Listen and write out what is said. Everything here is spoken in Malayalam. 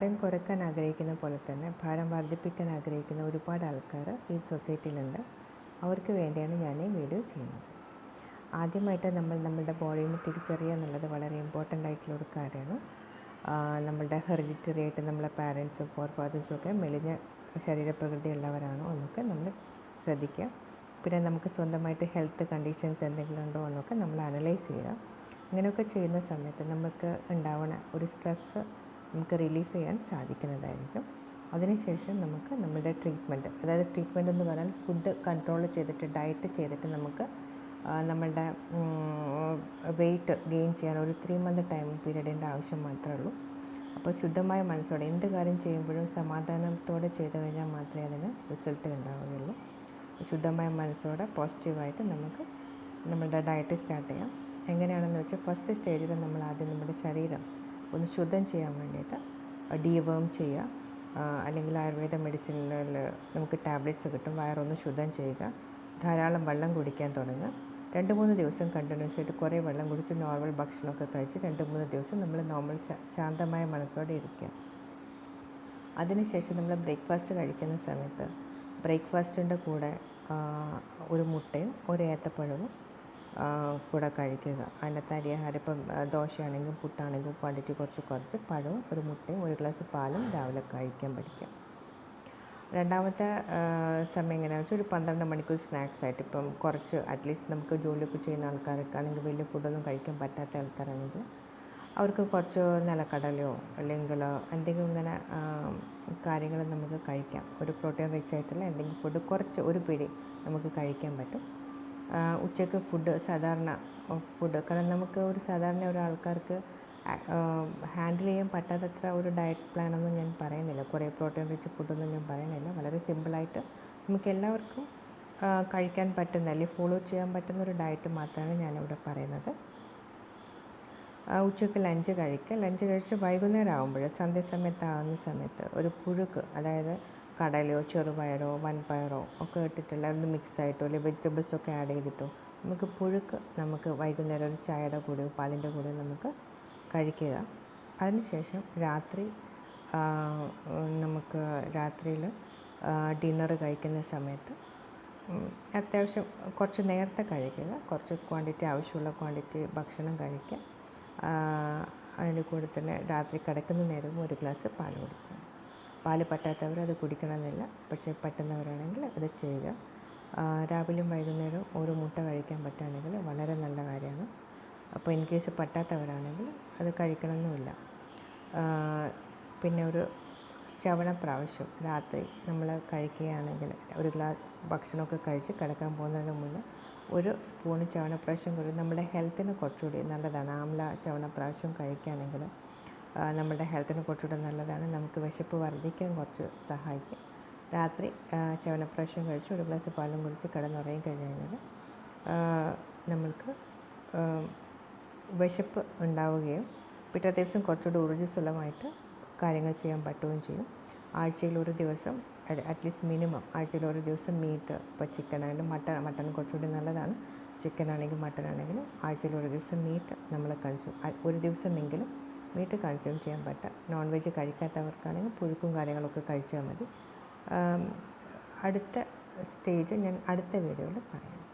ഭാരം കുറയ്ക്കാൻ ആഗ്രഹിക്കുന്ന പോലെ തന്നെ ഭാരം വർദ്ധിപ്പിക്കാൻ ആഗ്രഹിക്കുന്ന ഒരുപാട് ആൾക്കാർ ഈ സൊസൈറ്റിയിലുണ്ട്. അവർക്ക് വേണ്ടിയാണ് ഞാൻ ഈ വീഡിയോ ചെയ്യുന്നത്. ആദ്യമായിട്ട് നമ്മൾ നമ്മളുടെ ബോഡീനെ തിരിച്ചറിയുക എന്നുള്ളത് വളരെ ഇമ്പോർട്ടന്റ് ആയിട്ടുള്ള ഒരു കാര്യമാണ്. നമ്മളുടെ ഹെറിഡിറ്ററി ആയിട്ട് നമ്മളെ പാരൻസും ഫോർ ഫാദേഴ്സും ഒക്കെ മെലിഞ്ഞ ശരീരപ്രകൃതി ഉള്ളവരാണോ എന്നൊക്കെ നമ്മൾ ശ്രദ്ധിക്കുക. പിന്നെ നമുക്ക് സ്വന്തമായിട്ട് ഹെൽത്ത് കണ്ടീഷൻസ് എന്തെങ്കിലും ഉണ്ടോ എന്നൊക്കെ നമ്മൾ അനലൈസ് ചെയ്യുക. അങ്ങനെയൊക്കെ ചെയ്യുന്ന സമയത്ത് നമുക്ക് ഉണ്ടാവുന്ന ഒരു സ്ട്രെസ്സ് നമുക്ക് റിലീഫ് ചെയ്യാൻ സാധിക്കുന്നതായിരിക്കും. അതിനുശേഷം നമുക്ക് നമ്മുടെ ട്രീറ്റ്മെന്റ് അതായത് ട്രീറ്റ്മെന്റ് എന്ന് പറഞ്ഞാൽ ഫുഡ് കൺട്രോൾ ചെയ്തിട്ട് ഡയറ്റ് ചെയ്തിട്ട് നമുക്ക് നമ്മളുടെ വെയിറ്റ് ഗെയിൻ ചെയ്യാൻ ഒരു ത്രീ മന്ത് ടൈം പീരീഡിന്റെ ആവശ്യം മാത്രമേ ഉള്ളൂ. അപ്പോൾ ശുദ്ധമായ മനസ്സോടെ എന്ത് കാര്യം ചെയ്യുമ്പോഴും സമാധാനത്തോടെ ചെയ്തു കഴിഞ്ഞാൽ മാത്രമേ അതിന് റിസൾട്ട് ഉണ്ടാവുകയുള്ളൂ. ശുദ്ധമായ മനസ്സോടെ പോസിറ്റീവായിട്ട് നമുക്ക് നമ്മുടെ ഡയറ്റ് സ്റ്റാർട്ട് ചെയ്യാം. എങ്ങനെയാണെന്ന് വെച്ചാൽ ഫസ്റ്റ് സ്റ്റേജിൽ നമ്മൾ ആദ്യം നമ്മുടെ ശരീരം ഒന്ന് ശുദ്ധം ചെയ്യാൻ വേണ്ടിയിട്ട് ഡീവേം ചെയ്യുക. അല്ലെങ്കിൽ ആയുർവേദ മെഡിസിനിൽ നമുക്ക് ടാബ്ലറ്റ്സ് കിട്ടും വയറൊന്ന് ശുദ്ധം ചെയ്യുക. ധാരാളം വെള്ളം കുടിക്കാൻ തുടങ്ങുക. രണ്ട് മൂന്ന് ദിവസം കണ്ടിന്യൂസ് ആയിട്ട് കുറേ വെള്ളം കുടിച്ച് നോർമൽ ഭക്ഷണമൊക്കെ കഴിച്ച് രണ്ട് മൂന്ന് ദിവസം നമ്മൾ നോർമൽ ശാന്തമായ മനസ്സോടെ ഇരിക്കുക. അതിനുശേഷം നമ്മൾ ബ്രേക്ക്ഫാസ്റ്റ് കഴിക്കുന്ന സമയത്ത് ബ്രേക്ക്ഫാസ്റ്റിന്റെ കൂടെ ഒരു മുട്ടയും ഒരു ഏത്തപ്പഴവും കൂടെ കഴിക്കുക. അതിനകത്ത് അരിയാഹാരം ഇപ്പം ദോശയാണെങ്കിലും പുട്ടാണെങ്കിലും ക്വാണ്ടിറ്റി കുറച്ച് കുറച്ച് പഴവും ഒരു മുട്ടയും ഒരു ഗ്ലാസ് പാലും രാവിലെ കഴിക്കാൻ പഠിക്കാം. രണ്ടാമത്തെ സമയം എങ്ങനെയാണെന്ന് വെച്ചാൽ ഒരു പന്ത്രണ്ട് മണിക്കൂർ സ്നാക്സ് ആയിട്ട് ഇപ്പം കുറച്ച് അറ്റ്ലീസ്റ്റ് നമുക്ക് ജോലിയൊക്കെ ചെയ്യുന്ന ആൾക്കാരൊക്കെ ആണെങ്കിൽ വലിയ ഫുഡൊന്നും കഴിക്കാൻ പറ്റാത്ത ആൾക്കാരാണെങ്കിൽ അവർക്ക് കുറച്ച് നിലക്കടലയോ അല്ലെങ്കിൽ എന്തെങ്കിലും ഇങ്ങനെ കാര്യങ്ങൾ നമുക്ക് കഴിക്കാം. ഒരു പ്രോട്ടീൻ റിച്ച് ആയിട്ടുള്ള എന്തെങ്കിലും ഫുഡ് കുറച്ച് ഒരു പിടി നമുക്ക് കഴിക്കാൻ പറ്റും. ഉച്ചയ്ക്ക് ഫുഡ് സാധാരണ ഫുഡ്. കാരണം നമുക്ക് ഒരു സാധാരണ ഒരാൾക്കാർക്ക് ഹാൻഡിൽ ചെയ്യാൻ പറ്റാത്തത്ര ഒരു ഡയറ്റ് പ്ലാൻ ഒന്നും ഞാൻ പറയുന്നില്ല. കുറേ പ്രോട്ടീൻ റിച്ച് ഫുഡൊന്നും ഞാൻ പറയുന്നില്ല. വളരെ സിമ്പിളായിട്ട് നമുക്ക് എല്ലാവർക്കും കഴിക്കാൻ പറ്റുന്ന അല്ലെങ്കിൽ ഫോളോ ചെയ്യാൻ പറ്റുന്ന ഒരു ഡയറ്റ് മാത്രമാണ് ഞാനിവിടെ പറയുന്നത്. ഉച്ചയ്ക്ക് ലഞ്ച് കഴിക്കുക. ലഞ്ച് കഴിച്ച് വൈകുന്നേരം ആകുമ്പോൾ സന്ധ്യാസമയത്ത് ആകുന്ന സമയത്ത് ഒരു പുഴുക്ക് അതായത് കടലയോ ചെറുപയറോ വൻപയറോ ഒക്കെ ഇട്ടിട്ടുള്ള മിക്സ് ആയിട്ടോ അല്ലെങ്കിൽ വെജിറ്റബിൾസൊക്കെ ആഡ് ചെയ്തിട്ടോ നമുക്ക് പുഴുക്ക് നമുക്ക് വൈകുന്നേരം ഒരു ചായയുടെ കൂടെയോ പാലിന്റെ കൂടെയോ നമുക്ക് കഴിക്കുക. അതിനുശേഷം രാത്രി നമുക്ക് രാത്രിയിൽ ഡിന്നർ കഴിക്കുന്ന സമയത്ത് അത്യാവശ്യം കുറച്ച് നേരത്തെ കഴിക്കുക കുറച്ച് ക്വാണ്ടിറ്റി ആവശ്യമുള്ള ക്വാണ്ടിറ്റി ഭക്ഷണം കഴിക്കുക. അതിന്റെ കൂടെ തന്നെ രാത്രി കിടക്കുന്ന നേരവും ഒരു ഗ്ലാസ് പാൽ കുടിക്കുക. പാൽ പറ്റാത്തവർ അത് കുടിക്കണമെന്നില്ല. പക്ഷേ പറ്റുന്നവരാണെങ്കിൽ അത് ചെയ്യുക. രാവിലെയും വൈകുന്നേരവും ഒരു മുട്ട കഴിക്കാൻ പറ്റുകയാണെങ്കിൽ വളരെ നല്ല കാര്യമാണ്. അപ്പോൾ ഇൻ കേസ് പറ്റാത്തവരാണെങ്കിൽ അത് കഴിക്കണമെന്നുമില്ല. പിന്നെ ഒരു ചവണ പ്രാവശ്യം രാത്രി നമ്മൾ കഴിക്കുകയാണെങ്കിൽ ഒരു ഗ്ലാസ് ഭക്ഷണമൊക്കെ കഴിച്ച് കിടക്കാൻ പോകുന്നതിന് മുന്നേ ഒരു സ്പൂൺ ചവണപ്രാവശ്യം കൂടി നമ്മുടെ ഹെൽത്തിന് കുറച്ചുകൂടി നല്ലതാണ്. ആംല ചവണപ്രാവശ്യം കഴിക്കുകയാണെങ്കിൽ നമ്മുടെ ഹെൽത്തിന് കുറച്ചുകൂടെ നല്ലതാണ്. നമുക്ക് വിശപ്പ് വർദ്ധിക്കാൻ കുറച്ച് സഹായിക്കും. രാത്രി ചവനപ്രാവശ്യം കഴിച്ച് ഒരു ഗ്ലാസ് പാലും കുടിച്ച് കിടന്നുറങ്ങി കഴിഞ്ഞ് കഴിഞ്ഞാൽ നമ്മൾക്ക് വിശപ്പ് ഉണ്ടാവുകയും പിറ്റേ ദിവസം കുറച്ചുകൂടി ഊർജസ്വലമായിട്ട് കാര്യങ്ങൾ ചെയ്യാൻ പറ്റുകയും ചെയ്യും. ആഴ്ചയിൽ ഒരു ദിവസം അറ്റ്ലീസ്റ്റ് മിനിമം ആഴ്ചയിൽ ഒരു ദിവസം മീറ്റ് ഇപ്പോൾ ചിക്കൻ ആയാലും മട്ടൺ മട്ടൺ കുറച്ചുകൂടി നല്ലതാണ്. ചിക്കൻ ആണെങ്കിലും മട്ടൺ ആണെങ്കിലും ആഴ്ചയിൽ ഒരു ദിവസം മീറ്റ് നമ്മൾ കഴിച്ചു. ഒരു ദിവസമെങ്കിലും മീറ്റ് കൺസ്യൂം ചെയ്യാൻ പറ്റുക നോൺ വെജ് കഴിക്കാത്തവർക്കാണെങ്കിൽ പുഴുക്കും കാര്യങ്ങളൊക്കെ കഴിച്ചാൽ മതി. അടുത്ത സ്റ്റേജ് ഞാൻ അടുത്ത വീഡിയോയിൽ പറയാം.